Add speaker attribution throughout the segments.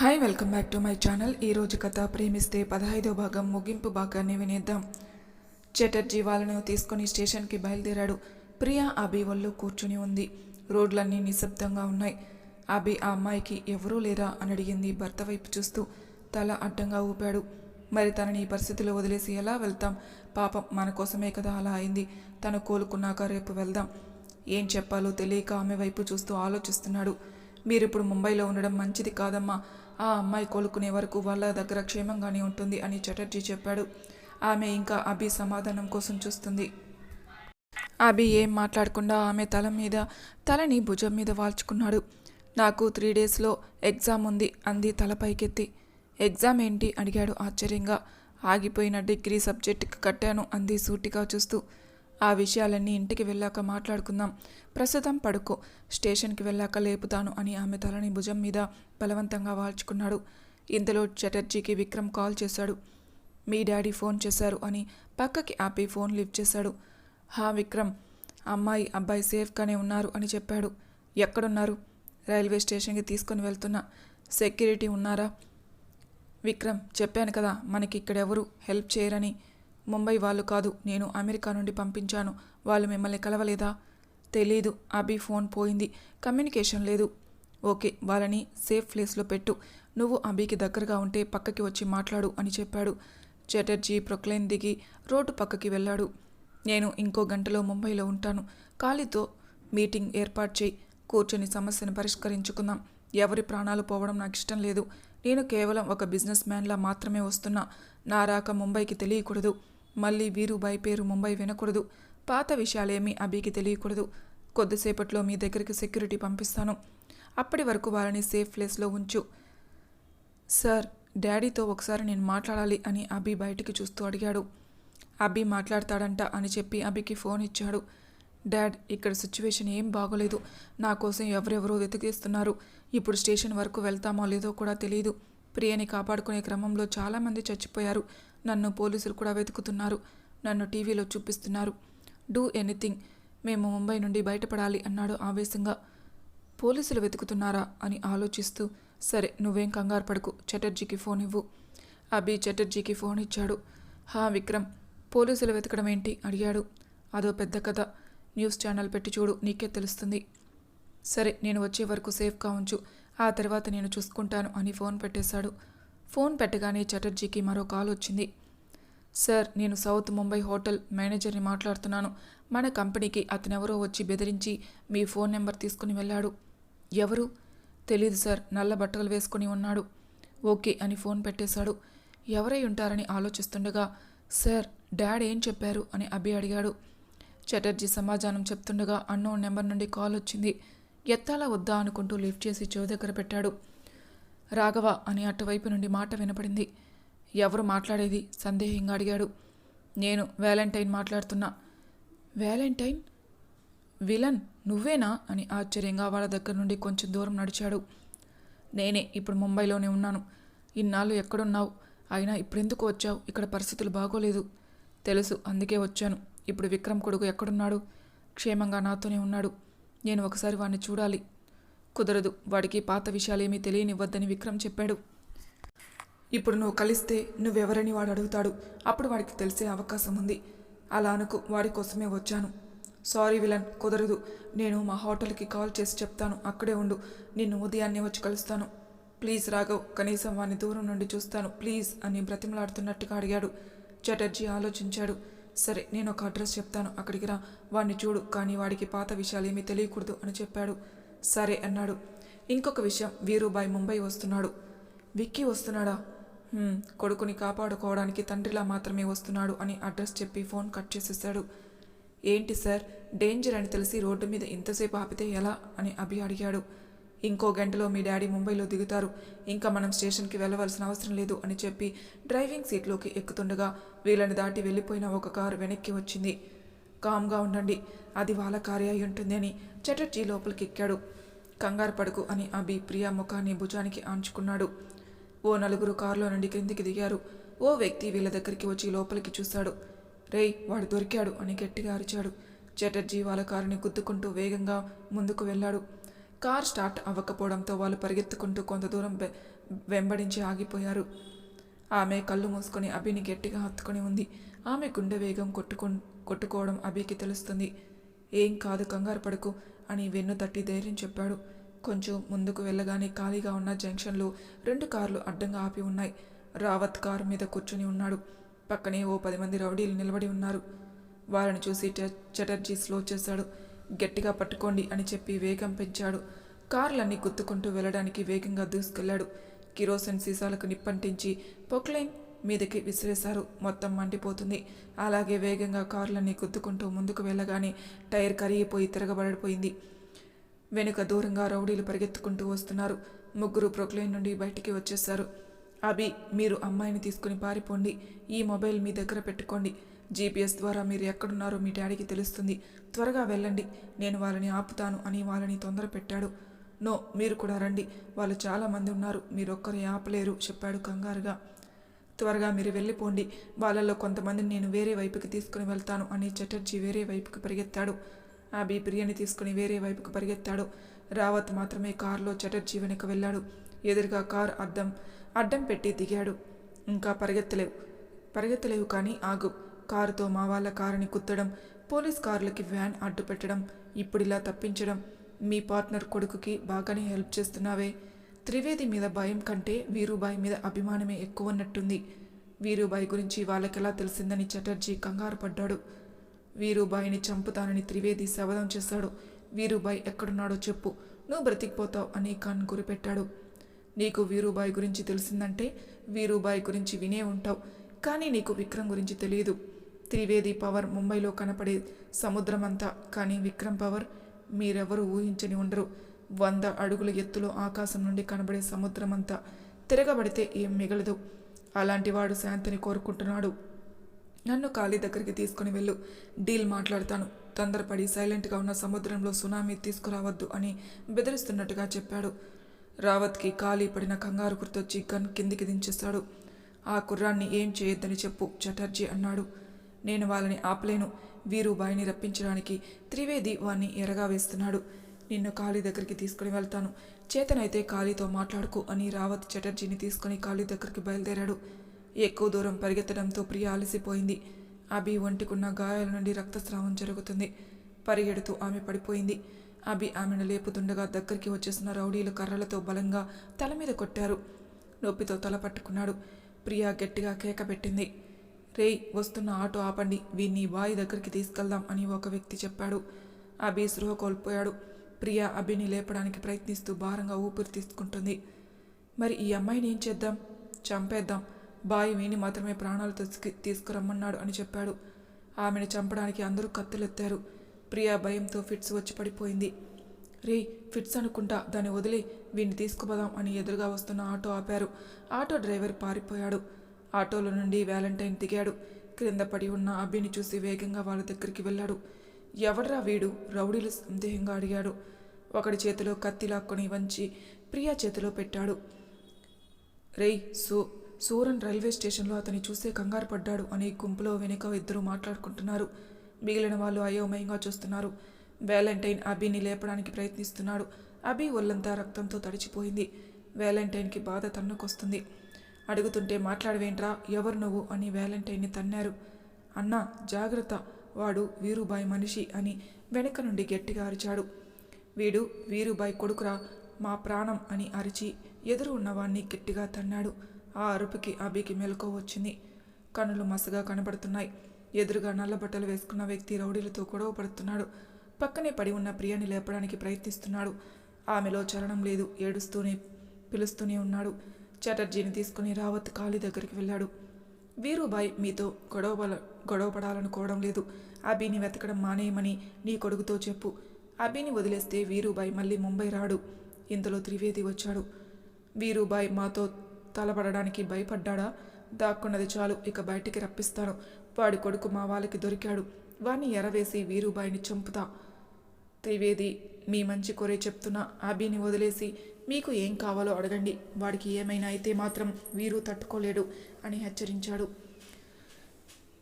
Speaker 1: Hi welcome back to my channel ఈరోజు కథ ప్రేమిస్తే పదహైదో భాగం ముగింపు భాగాన్ని వినేద్దాం. చటర్జీ వాళ్ళను తీసుకుని స్టేషన్కి బయలుదేరాడు. ప్రియా అభి ఒళ్ళు కూర్చుని ఉంది. రోడ్లన్నీ నిశ్శబ్దంగా ఉన్నాయి. అభి ఆ అమ్మాయికి ఎవరూ లేరా? అని అడిగింది భర్త వైపు చూస్తూ. తల అడ్డంగా ఊపాడు. మరి తనని ఈ పరిస్థితిలో వదిలేసి ఎలా వెళ్తాం? పాపం మన కోసమే కదా అలా అయింది. తను కోలుకున్నాక రేపు వెళ్దాం. ఏం చెప్పాలో తెలియక ఆమె వైపు చూస్తూ ఆలోచిస్తున్నాడు. మీరిప్పుడు ముంబైలో ఉండడం మంచిది కాదమ్మా. ఆ అమ్మాయి కోలుకునే వరకు వాళ్ళ దగ్గర క్షేమంగానే ఉంటుంది అని చటర్జీ చెప్పాడు. ఆమె ఇంకా అభి సమాధానం కోసం చూస్తుంది. అభి ఏం మాట్లాడకుండా ఆమె తల మీద తలని భుజం మీద వాల్చుకున్నాడు. నాకు త్రీ డేస్లో ఎగ్జామ్ ఉంది అంది తల పైకెత్తి. ఎగ్జామ్ ఏంటి? అడిగాడు ఆశ్చర్యంగా. ఆగిపోయిన డిగ్రీ సబ్జెక్టుకి కట్టాను అంది సూటిగా చూస్తూ. ఆ విషయాలన్నీ ఇంటికి వెళ్ళాక మాట్లాడుకుందాం. ప్రస్తుతం పడుకో. స్టేషన్కి వెళ్ళాక లేపుతాను అని ఆమె తలని భుజం మీద బలవంతంగా వాల్చుకున్నాడు. ఇంతలో చటర్జీకి విక్రమ్ కాల్ చేశాడు. మీ డాడీ ఫోన్ చేశారు అని పక్కకి ఆపి ఫోన్ లిఫ్ట్ చేశాడు. హా విక్రమ్ అమ్మాయి అబ్బాయి సేఫ్గానే ఉన్నారు అని చెప్పాడు. ఎక్కడున్నారు? రైల్వే స్టేషన్కి తీసుకొని వెళ్తున్నా. సెక్యూరిటీ ఉన్నారా? విక్రమ్ చెప్పాను కదా మనకి ఇక్కడెవరు హెల్ప్ చేయరని. ముంబై వాళ్ళు కాదు నేను అమెరికా నుండి పంపించాను. వాళ్ళు మిమ్మల్ని కలవలేదా? తెలీదు. అభి ఫోన్ పోయింది. కమ్యూనికేషన్ లేదు. ఓకే వాళ్ళని సేఫ్ ప్లేస్లో పెట్టు. నువ్వు అభికి దగ్గరగా ఉంటే పక్కకి వచ్చి మాట్లాడు అని చెప్పాడు. చటర్జీ ప్రొక్లైన్ దిగి రోడ్డు పక్కకి వెళ్ళాడు. నేను ఇంకో గంటలో ముంబైలో ఉంటాను. ఖాళీతో మీటింగ్ ఏర్పాటు చేయి. కూర్చొని సమస్యను పరిష్కరించుకుందాం. ఎవరి ప్రాణాలు పోవడం నాకు ఇష్టం లేదు. నేను కేవలం ఒక బిజినెస్ మ్యాన్లా మాత్రమే వస్తున్నా. నా రాక ముంబైకి తెలియకూడదు. మళ్ళీ వీరుబాయి పేరు ముంబై వినకూడదు. పాత విషయాలేమీ అభికి తెలియకూడదు. కొద్దిసేపట్లో మీ దగ్గరికి సెక్యూరిటీ పంపిస్తాను. అప్పటి వరకు వాళ్ళని సేఫ్ ప్లేస్లో ఉంచు. సార్ డాడీతో ఒకసారి నేను మాట్లాడాలి అని అభి బయటికి చూస్తూ అడిగాడు. అభి మాట్లాడతాడంట అని చెప్పి అభికి ఫోన్ ఇచ్చాడు. డాడ్ ఇక్కడ సిచ్యువేషన్ ఏం బాగోలేదు. నా కోసం ఎవరెవరో వెతికిస్తున్నారు. ఇప్పుడు స్టేషన్ వరకు వెళ్తామో లేదో కూడా తెలియదు ప్రియని కాపాడుకునే క్రమంలో చాలామంది చచ్చిపోయారు. నన్ను పోలీసులు కూడా వెతుకుతున్నారు. నన్ను టీవీలో చూపిస్తున్నారు. Do anything. మేము ముంబై నుండి బయటపడాలి అన్నాడు ఆవేశంగా. పోలీసులు వెతుకుతున్నారా? అని ఆలోచిస్తూ సరే నువ్వేం కంగారు పడకు చటర్జీకి ఫోన్ ఇవ్వు. అభి చటర్జీకి ఫోన్ ఇచ్చాడు. హా విక్రమ్ పోలీసులు వెతకడం ఏంటి? అడిగాడు. అదో పెద్ద కథ. న్యూస్ ఛానల్ పెట్టి చూడు నీకే తెలుస్తుంది. సరే నేను వచ్చే వరకు సేఫ్గా ఉంచు. ఆ తర్వాత నేను చూసుకుంటాను అని ఫోన్ పెట్టేశాడు. ఫోన్ పెట్టగానే చటర్జీకి మరో కాల్ వచ్చింది. సార్ నేను సౌత్ ముంబై హోటల్ మేనేజర్ని మాట్లాడుతున్నాను. మన కంపెనీకి అతనెవరో వచ్చి బెదిరించి మీ ఫోన్ నెంబర్ తీసుకుని వెళ్ళాడు. ఎవరు? తెలీదు సార్ నల్ల బట్టలు వేసుకుని ఉన్నాడు. ఓకే అని ఫోన్ పెట్టేశాడు. ఎవరై ఉంటారని ఆలోచిస్తుండగా సార్ డాడ్ ఏం చెప్పారు? అని అభి అడిగాడు. చటర్జీ సమాధానం చెప్తుండగా అన్నోన్ నెంబర్ నుండి కాల్ వచ్చింది. ఎత్తాలా వద్దా? అనుకుంటూ లిఫ్ట్ చేసి చెవి దగ్గర పెట్టాడు. రాఘవ అని అటువైపు నుండి మాట వినపడింది. ఎవరు మాట్లాడేది? సందేహంగా అడిగాడు. నేను వ్యాలంటైన్ మాట్లాడుతున్నా. వ్యాలంటైన్? విలన్ నువ్వేనా? అని ఆశ్చర్యంగా వాళ్ళ దగ్గర నుండి కొంచెం దూరం నడిచాడు. నేనే ఇప్పుడు ముంబైలోనే ఉన్నాను. ఇన్నాళ్ళు ఎక్కడున్నావు? అయినా ఇప్పుడెందుకు వచ్చావు? ఇక్కడ పరిస్థితులు బాగోలేదు. తెలుసు అందుకే వచ్చాను. ఇప్పుడు విక్రమ్ కొడుకు ఎక్కడున్నాడు? క్షేమంగా నాతోనే ఉన్నాడు. నేను ఒకసారి వాడిని చూడాలి. కుదరదు. వాడికి పాత విషయాలేమీ తెలియనివ్వద్దని విక్రమ్ చెప్పాడు. ఇప్పుడు నువ్వు కలిస్తే నువ్వెవరని వాడు అడుగుతాడు. అప్పుడు వాడికి తెలిసే అవకాశం ఉంది. అలా అనుకు వాడి కోసమే వచ్చాను. సారీ విలన్ కుదరదు. నేను మా హోటల్కి కాల్ చేసి చెప్తాను. అక్కడే ఉండు. నిన్ను ఉదయాన్నే వచ్చి కలుస్తాను. ప్లీజ్ రాఘవ్ కనీసం వాడిని దూరం నుండి చూస్తాను. ప్లీజ్ అని బ్రతిమలాడుతున్నట్టుగా అడిగాడు. చటర్జీ ఆలోచించాడు. సరే నేను ఒక అడ్రస్ చెప్తాను. అక్కడికి రా. వాడిని చూడు. కానీ వాడికి పాత విషయాలు ఏమీ తెలియకూడదు అని చెప్పాడు. సరే అన్నాడు. ఇంకొక విషయం వీరుబాయ్ ముంబై వస్తున్నాడు. విక్కీ వస్తున్నాడా? కొడుకుని కాపాడుకోవడానికి తండ్రిలా మాత్రమే వస్తున్నాడు అని అడ్రస్ చెప్పి ఫోన్ కట్ చేసేసాడు ఏంటి సార్ డేంజర్ అని తెలిసి రోడ్డు మీద ఇంతసేపు ఆపితే ఎలా? అని అభి అడిగాడు. ఇంకో గంటలో మీ డాడీ ముంబైలో దిగుతారు. ఇంకా మనం స్టేషన్కి వెళ్ళవలసిన అవసరం లేదు అని చెప్పి డ్రైవింగ్ సీట్లోకి ఎక్కుతుండగా వీళ్ళని దాటి వెళ్ళిపోయిన ఒక కారు వెనక్కి వచ్చింది. కామ్గా ఉండండి. అది వాళ్ళ కార్య అయి ఉంటుంది అని చటర్జీ లోపలికి ఎక్కాడు కంగారు పడుకు అని అభి ప్రియా ముఖాన్ని భుజానికి ఆంచుకున్నాడు. ఓ నలుగురు కారులో నుండి క్రిందికి దిగారు. ఓ వ్యక్తి వీళ్ళ దగ్గరికి వచ్చి లోపలికి చూశాడు రేయ్ వాడు దొరికాడు అని గట్టిగా అరిచాడు. చటర్జీ వాళ్ళ కారుని గుద్దుకుంటూ వేగంగా ముందుకు వెళ్ళాడు. కార్ స్టార్ట్ అవ్వకపోవడంతో వాళ్ళు పరిగెత్తుకుంటూ కొంత దూరం వె- వెంబడించి ఆగిపోయారు. ఆమె కళ్ళు మూసుకొని అభిని గట్టిగా హత్తుకొని ఉంది. ఆమె గుండె వేగం కొట్టుకు కొట్టుకోవడం అభికి తెలుస్తుంది. ఏం కాదు కంగారు పడుకు అని వెన్ను తట్టి ధైర్యం చెప్పాడు. కొంచెం ముందుకు వెళ్ళగానే ఖాళీగా ఉన్న జంక్షన్లో రెండు కార్లు అడ్డంగా ఆపి ఉన్నాయి. రావత్ కారు మీద కూర్చుని ఉన్నాడు. పక్కనే ఓ పది మంది రౌడీలు నిలబడి ఉన్నారు. వారిని చూసి చటర్జీ స్లో చేశాడు. గట్టిగా పట్టుకోండి అని చెప్పి వేగం పెంచాడు. కార్లన్నీ గుద్దుకుంటూ వెళ్ళడానికి వేగంగా దూసుకెళ్ళాడు కిరోసిన్ సీసాలకు నిప్పంటించి పొక్లైన్ మీదకి విసిరేశారు. మొత్తం మండిపోతుంది. అలాగే వేగంగా కార్లన్నీ గుద్దుకుంటూ ముందుకు వెళ్ళగానే టైర్ కరిగిపోయి తిరగబడిపోయింది. వెనుక దూరంగా రౌడీలు పరిగెత్తుకుంటూ వస్తున్నారు. ముగ్గురు ప్రొక్లైన్ నుండి బయటికి వచ్చేశారు. అభి మీరు అమ్మాయిని తీసుకుని పారిపోండి. ఈ మొబైల్ మీ దగ్గర పెట్టుకోండి. జీపీఎస్ ద్వారా మీరు ఎక్కడున్నారో మీ డాడీకి తెలుస్తుంది. త్వరగా వెళ్ళండి. నేను వాళ్ళని ఆపుతాను అని వాళ్ళని తొందర పెట్టాడు. నో మీరు కూడా రండి. వాళ్ళు చాలామంది ఉన్నారు ఉన్నారు. మీరొక్కరే ఆపలేరు చెప్పాడు కంగారుగా. త్వరగా మీరు వెళ్ళిపోండి. వాళ్ళలో కొంతమందిని నేను వేరే వైపుకి తీసుకుని వెళ్తాను అని చటర్జీ వేరే వైపుకి పరిగెత్తాడు. అభి ప్రియని తీసుకుని వేరే వైపుకి పరిగెత్తాడు. రావత్ మాత్రమే కారులో చటర్జీ వెనుక వెళ్ళాడు. ఎదురుగా కార్ అద్దం అడ్డం పెట్టి దిగాడు. ఇంకా పరిగెత్తలేవు. పరిగెత్తలేవు కానీ ఆగు. కారుతో మా వాళ్ళ కారుని కుత్తడం పోలీస్ కార్లకి వ్యాన్ అడ్డు పెట్టడం ఇప్పుడిలా తప్పించడం. మీ పార్ట్నర్ కొడుకుకి బాగానే హెల్ప్ చేస్తున్నావే. త్రివేది మీద భయం కంటే వీరుబాయి మీద అభిమానమే ఎక్కువ ఉన్నట్టుంది వీరుబాయి గురించి వాళ్ళకెలా తెలిసిందని చటర్జీ కంగారు పడ్డాడు. వీరుబాయిని చంపుతానని త్రివేది శపథం చేశాడు. వీరుబాయి ఎక్కడున్నాడో చెప్పు. నువ్వు బ్రతికిపోతావు అని ఖాన్ గురిపెట్టాడు. నీకు వీరుబాయి గురించి తెలిసిందంటే వీరుబాయి గురించి వినే ఉంటావు. కానీ నీకు విక్రమ్ గురించి తెలియదు. త్రివేది పవర్ ముంబైలో కనపడే సముద్రమంతా కానీ విక్రమ్ పవర్ మీరెవరూ ఊహించని ఉండరు. వంద అడుగుల ఎత్తులో ఆకాశం నుండి కనబడే సముద్రమంతా తిరగబడితే ఏం మిగలదు. అలాంటి వాడు శాంతిని కోరుకుంటున్నాడు. నన్ను ఖాళీ దగ్గరికి తీసుకుని వెళ్ళు. డీల్ మాట్లాడతాను. తొందరపడి సైలెంట్గా ఉన్న సముద్రంలో సునామీ తీసుకురావద్దు అని బెదిరిస్తున్నట్టుగా చెప్పాడు. రావత్కి ఖాళీ పడిన కంగారు గుర్తొచ్చి గన్ కిందికి దించేస్తాడు. ఆ కుర్రాన్ని ఏం చేయొద్దని చెప్పు చటర్జీ అన్నాడు. నేను వాళ్ళని ఆపలేను. వీరుబాయిని రప్పించడానికి త్రివేది వాణ్ణి ఎరగా వేస్తున్నాడు నిన్ను ఖాళీ దగ్గరికి తీసుకుని వెళ్తాను. చేతనైతే ఖాళీతో మాట్లాడుకో అని రావత్ చటర్జీని తీసుకుని ఖాళీ దగ్గరికి బయలుదేరాడు. ఎక్కువ దూరం పరిగెత్తడంతో ప్రియ అలసిపోయింది. అభి ఒంటికున్న గాయాల నుండి రక్తస్రావం జరుగుతుంది. పరిగెడుతూ ఆమె పడిపోయింది. అభి ఆమెను లేపుతుండగా దగ్గరికి వచ్చేసిన రౌడీలు కర్రలతో బలంగా తల మీద కొట్టారు. నొప్పితో తల పట్టుకున్నాడు. ప్రియా గట్టిగా కేక పెట్టింది. రేయ్ వస్తున్న ఆటో ఆపండి. వీన్ని బాయి దగ్గరికి తీసుకెళ్దాం అని ఒక వ్యక్తి చెప్పాడు. అభి సృహ కోల్పోయాడు. ప్రియా అభిని లేపడానికి ప్రయత్నిస్తూ భారంగా ఊపిరి తీసుకుంటుంది మరి ఈ అమ్మాయిని ఏం చేద్దాం? చంపేద్దాం. బాయి వీని మాత్రమే ప్రాణాలు తీసుకు తీసుకురమ్మన్నాడు అని చెప్పాడు. ఆమెను చంపడానికి అందరూ కత్తులెత్తారు. ప్రియా భయంతో ఫిట్స్ వచ్చి పడిపోయింది. రే ఫిట్స్ అనుకుంటా దాన్ని వదిలి వీడిని తీసుకుపోదాం అని ఎదురుగా వస్తున్న ఆటో ఆపారు. ఆటో డ్రైవర్ పారిపోయాడు. ఆటోలో నుండి వ్యాలంటైన్ దిగాడు. క్రింద పడి ఉన్న అబ్బిని చూసి వేగంగా వాళ్ళ దగ్గరికి వెళ్ళాడు. ఎవడ్రా వీడు? రౌడీలు సందేహంగా అడిగాడు. ఒకడి చేతిలో కత్తి లాక్కొని వంచి ప్రియా చేతిలో పెట్టాడు. రేయ్ సో సూరన్ రైల్వే స్టేషన్లో అతని చూసే కంగారు పడ్డాడు అని గుంపులో వెనుక ఇద్దరు మాట్లాడుకుంటున్నారు. మిగిలిన వాళ్ళు అయోమయంగా చూస్తున్నారు. వ్యాలంటైన్ అభిని లేపడానికి ప్రయత్నిస్తున్నాడు. అభి ఒళ్ళంతా రక్తంతో తడిచిపోయింది. వ్యాలంటైన్కి బాధ తన్నుకొస్తుంది. అడుగుతుంటే మాట్లాడవేంట్రా? ఎవరు నువ్వు? అని వ్యాలంటైన్ని తన్నారు. అన్నా జాగ్రత్త. వాడు వీరుబాయ్ మనిషి అని వెనక నుండి గట్టిగా అరిచాడు. వీడు వీరుబాయ్ కొడుకురా మా ప్రాణం అని అరిచి ఎదురు ఉన్నవాణ్ణి గట్టిగా తన్నాడు. ఆ అరుపుకి అభికి మెలకువ వచ్చింది. కనులు మసగా కనబడుతున్నాయి. ఎదురుగా నల్ల బట్టలు వేసుకున్న వ్యక్తి రౌడీలతో గొడవ పడుతున్నాడు. పక్కనే పడి ఉన్న ప్రియని లేపడానికి ప్రయత్నిస్తున్నాడు. ఆమెలో చలనం లేదు. ఏడుస్తూనే పిలుస్తూనే ఉన్నాడు. చటర్జీని తీసుకుని రావత్ కాళీ దగ్గరికి వెళ్ళాడు. వీరుబాయ్ మీతో గొడవ గొడవపడాలనుకోవడం లేదు. అభిని వెతకడం మానేయమని నీ కొడుకుతో చెప్పు. అభిని వదిలేస్తే వీరుబాయ్ మళ్ళీ ముంబై రాడు. ఇంతలో త్రివేది వచ్చాడు. వీరుబాయ్ మాతో తలపడడానికి భయపడ్డాడా? దాక్కున్నది చాలు ఇక బయటికి రప్పిస్తాను. వాడి కొడుకు మా వాళ్ళకి దొరికాడు. వాణ్ణి ఎరవేసి వీరుబాయిని చంపుతా. త్రివేది మీ మంచి కొరే చెప్తున్నా అభిని వదిలేసి మీకు ఏం కావాలో అడగండి. వాడికి ఏమైనా అయితే మాత్రం వీరు తట్టుకోలేడు అని హెచ్చరించాడు.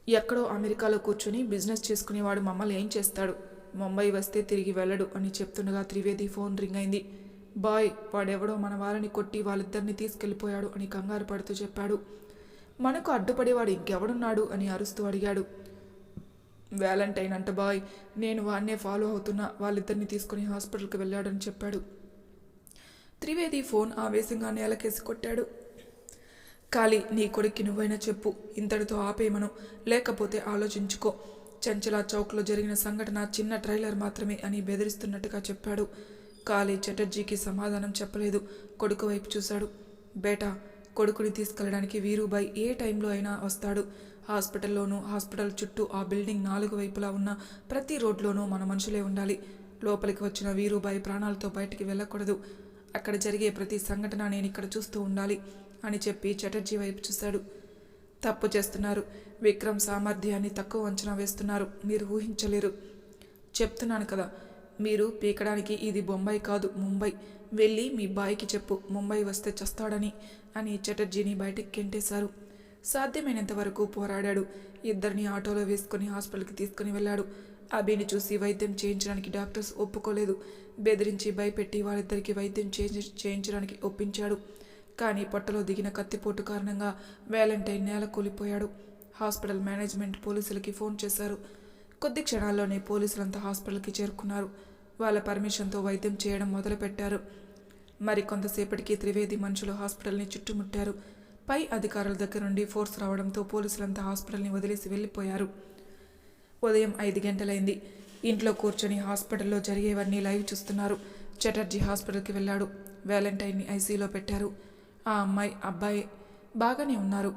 Speaker 1: ఎక్కడో అమెరికాలో కూర్చుని బిజినెస్ చేసుకునేవాడు మమ్మల్ని ఏం చేస్తాడు? ముంబై వస్తే తిరిగి వెళ్ళడు అని చెప్తుండగా త్రివేది ఫోన్ రింగ్ అయింది. బాయ్ వాడెవడో మన వాళ్ళని కొట్టి వాళ్ళిద్దరిని తీసుకెళ్ళిపోయాడు అని కంగారు పడుతూ చెప్పాడు. మనకు అడ్డుపడి వాడు ఇంకెవడున్నాడు అని అరుస్తూ అడిగాడు. వ్యాలంటైన్ అంట బాయ్. నేను వాన్నే ఫాలో అవుతున్నా. వాళ్ళిద్దరిని తీసుకుని హాస్పిటల్కి వెళ్ళాడని చెప్పాడు. త్రివేది ఫోన్ ఆవేశంగా నేలకేసి కొట్టాడు. కాళీ నీ కొడుక్కి నువ్వైనా చెప్పు. ఇంతటితో ఆపేయమను. లేకపోతే ఆలోచించుకో. చంచలా చౌక్లో జరిగిన సంఘటన చిన్న ట్రైలర్ మాత్రమే అని బెదిరిస్తున్నట్టుగా చెప్పాడు. కాళీ చటర్జీకి సమాధానం చెప్పలేదు. కొడుకు వైపు చూశాడు. బేటా కొడుకుని తీసుకెళ్ళడానికి వీరుబాయ్ ఏ టైంలో అయినా వస్తాడు. హాస్పిటల్లోనూ హాస్పిటల్ చుట్టూ ఆ బిల్డింగ్ నాలుగు వైపులా ఉన్న ప్రతి రోడ్లోనూ మన మనుషులే ఉండాలి. లోపలికి వచ్చిన వీరుబాయి ప్రాణాలతో బయటికి వెళ్ళకూడదు. అక్కడ జరిగే ప్రతి సంఘటన నేను ఇక్కడ చూస్తూ ఉండాలి అని చెప్పి చటర్జీ వైపు చూశాడు. తప్పు చేస్తున్నారు. విక్రమ్ సామర్థ్యాన్ని తక్కువ అంచనా వేస్తున్నారు. మీరు ఊహించలేరు. చెప్తున్నాను కదా మీరు పీకడానికి ఇది బొంబాయి కాదు ముంబై. వెళ్ళి మీ బాయికి చెప్పు ముంబై వస్తే చస్తాడని అని చటర్జీని బయటికి కెంటేశారు సాధ్యమైనంత వరకు పోరాడాడు. ఇద్దరిని ఆటోలో వేసుకుని హాస్పిటల్కి తీసుకుని వెళ్ళాడు. అభిని చూసి వైద్యం చేయించడానికి డాక్టర్స్ ఒప్పుకోలేదు. బెదిరించి భయపెట్టి వాళ్ళిద్దరికి వైద్యం చేయించడానికి ఒప్పించాడు. కానీ పొట్టలో దిగిన కత్తిపోటు కారణంగా వ్యాలంటైన్ నేల కూలిపోయాడు. హాస్పిటల్ మేనేజ్మెంట్ పోలీసులకి ఫోన్ చేశారు. కొద్ది క్షణాల్లోనే పోలీసులంతా హాస్పిటల్కి చేరుకున్నారు. వాళ్ళ పర్మిషన్తో వైద్యం చేయడం మొదలుపెట్టారు. మరి కొంతసేపటికి త్రివేది మనుషులు హాస్పిటల్ని చుట్టుముట్టారు. పై అధికారుల దగ్గర నుండి ఫోర్స్ రావడంతో పోలీసులంతా హాస్పిటల్ని వదిలేసి వెళ్ళిపోయారు. ఉదయం ఐదు గంటలైంది. ఇంట్లో కూర్చొని హాస్పిటల్లో జరిగేవన్నీ లైవ్ చూస్తున్నారు. చటర్జీ హాస్పిటల్కి వెళ్ళాడు. వ్యాలంటైన్ని ఐసీలో పెట్టారు. ఆ అమ్మాయి అబ్బాయి బాగానే ఉన్నారు.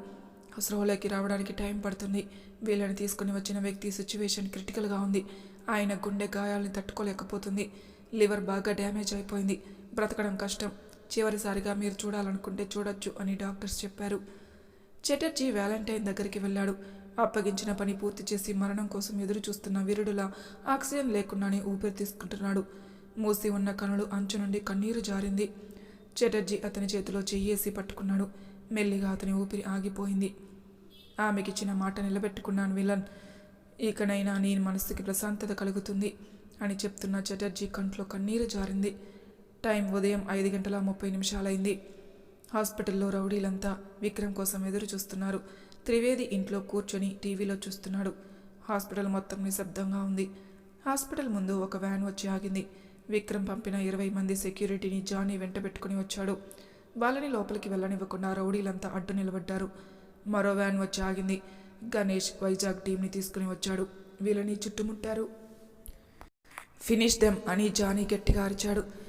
Speaker 1: స్రోలోకి రావడానికి టైం పడుతుంది. వీళ్ళని తీసుకుని వచ్చిన వ్యక్తి సిచ్యువేషన్ క్రిటికల్గా ఉంది. ఆయన గుండె గాయాలని తట్టుకోలేకపోతుంది. లివర్ బాగా డ్యామేజ్ అయిపోయింది. బ్రతకడం కష్టం. చివరిసారిగా మీరు చూడాలనుకుంటే చూడొచ్చు అని డాక్టర్స్ చెప్పారు. చటర్జీ వ్యాలంటైన్ దగ్గరికి వెళ్ళాడు. అప్పగించిన పని పూర్తి చేసి మరణం కోసం ఎదురు చూస్తున్న వీరుడులా ఆక్సిజన్ లేకుండానే ఊపిరి తీసుకుంటున్నాడు. మూసి ఉన్న కనులు అంచు నుండి కన్నీరు జారింది. చటర్జీ అతని చేతిలో చెయ్యేసి పట్టుకున్నాడు. మెల్లిగా అతని ఊపిరి ఆగిపోయింది. ఆమెకిచ్చిన మాట నిలబెట్టుకున్నాను విలన్. ఇకనైనా నీ మనసుకి ప్రశాంతత కలుగుతుంది అని చెప్తున్న చటర్జీ కంట్లో కన్నీరు జారింది. టైం ఉదయం ఐదు గంటల ముప్పై నిమిషాలైంది. హాస్పిటల్లో రౌడీలంతా విక్రమ్ కోసం ఎదురు చూస్తున్నారు. త్రివేది ఇంట్లో కూర్చొని టీవీలో చూస్తున్నాడు. హాస్పిటల్ మొత్తం నిశ్శబ్దంగా ఉంది. హాస్పిటల్ ముందు ఒక వ్యాన్ వచ్చి ఆగింది. విక్రమ్ పంపిన ఇరవై మంది సెక్యూరిటీని జానీ వెంట పెట్టుకుని వచ్చాడు. వాళ్ళని లోపలికి వెళ్ళనివ్వకుండా రౌడీలంతా అడ్డు నిలబడ్డారు. మరో వ్యాన్ వచ్చి ఆగింది. గణేష్ వైజాగ్ టీంని తీసుకుని వచ్చాడు. వీళ్ళని చుట్టుముట్టారు. ఫినిష్ దెమ్ అని జానీ గట్టిగా అరిచాడు.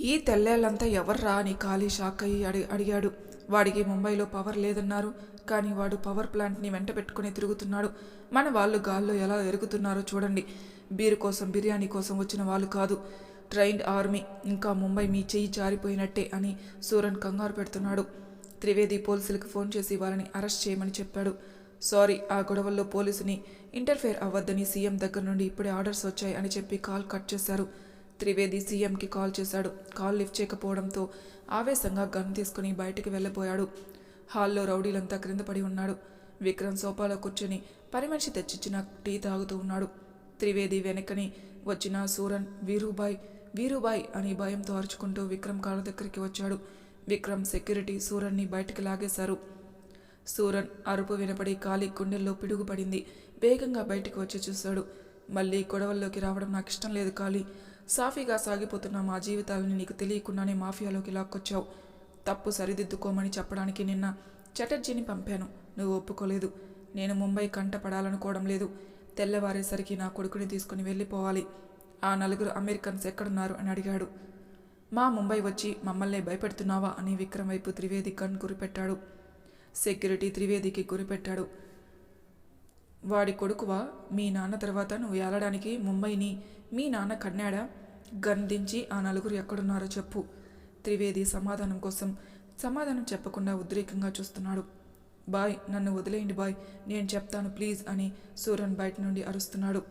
Speaker 1: ఈ తెల్లేళ్ళంతా ఎవర్రా అని ఖాళీ షాక్ అయ్యి అడి అడిగాడు. వాడికి ముంబైలో పవర్ లేదన్నారు కానీ వాడు పవర్ ప్లాంట్ని వెంట పెట్టుకుని తిరుగుతున్నాడు. మన వాళ్ళు గాల్లో ఎలా ఎరుగుతున్నారో చూడండి. బీరు కోసం బిర్యానీ కోసం వచ్చిన వాళ్ళు కాదు. ట్రైన్డ్ ఆర్మీ ఇంకా ముంబై మీ చెయ్యి జారిపోయినట్టే అని సూరన్ కంగారు పెడుతున్నాడు. త్రివేది పోలీసులకు ఫోన్ చేసి వాళ్ళని అరెస్ట్ చేయమని చెప్పాడు. సారీ ఆ గొడవల్లో పోలీసుని ఇంటర్ఫేర్ అవ్వద్దని సీఎం దగ్గర నుండి ఇప్పుడే ఆర్డర్స్ వచ్చాయి అని చెప్పి కాల్ కట్ చేశారు. త్రివేది సీఎంకి కాల్ చేశాడు. కాల్ లిఫ్ట్ చేయకపోవడంతో ఆవేశంగా గన్ తీసుకుని బయటికి వెళ్ళబోయాడు. హాల్లో రౌడీలంతా క్రింద పడి ఉన్నాడు. విక్రమ్ సోఫాలో కూర్చొని పని మనిషి తెచ్చిచ్చిన టీ తాగుతూ ఉన్నాడు. త్రివేది వెనకని వచ్చిన సూరన్ వీరుబాయ్ వీరుబాయ్ అని భయంతో అరుచుకుంటూ విక్రమ్ కాళ్ళ దగ్గరికి వచ్చాడు. విక్రమ్ సెక్యూరిటీ సూరన్ని బయటికి లాగేశారు. సూరన్ అరుపు వినపడి కాలి గుండెల్లో పిడుగుపడింది. వేగంగా బయటికి వచ్చి చూశాడు. మళ్ళీ గొడవల్లోకి రావడం నాకు ఇష్టం లేదు ఖాళీ. సాఫీగా సాగిపోతున్న మా జీవితాలని నీకు తెలియకుండానే మాఫియాలోకి లాక్కొచ్చావు. తప్పు సరిదిద్దుకోమని చెప్పడానికి నిన్న చటర్జీని పంపాను. నువ్వు ఒప్పుకోలేదు. నేను ముంబై కంట పడాలనుకోవడం లేదు. తెల్లవారేసరికి నా కొడుకుని తీసుకుని వెళ్ళిపోవాలి. ఆ నలుగురు అమెరికన్స్ ఎక్కడున్నారు అని అడిగాడు. మా ముంబై వచ్చి మమ్మల్ని భయపెడుతున్నావా? అని విక్రమ్ వైపు త్రివేది గన్ గురిపెట్టాడు. సెక్యూరిటీ త్రివేదికి గురిపెట్టాడు. వాడి కొడుకువా? మీ నాన్న తర్వాత నువ్వు ఏలడానికి ముంబైని మీ నాన్న కన్నాడా? గంధించి ఆ నలుగురు ఎక్కడున్నారో చెప్పు. త్రివేది సమాధానం కోసం సమాధానం చెప్పకుండా ఉద్రేకంగా చూస్తున్నాడు. బాయ్ నన్ను వదిలేయండి బాయ్ నేను చెప్తాను ప్లీజ్ అని సూరన్ బయట నుండి అరుస్తున్నాడు.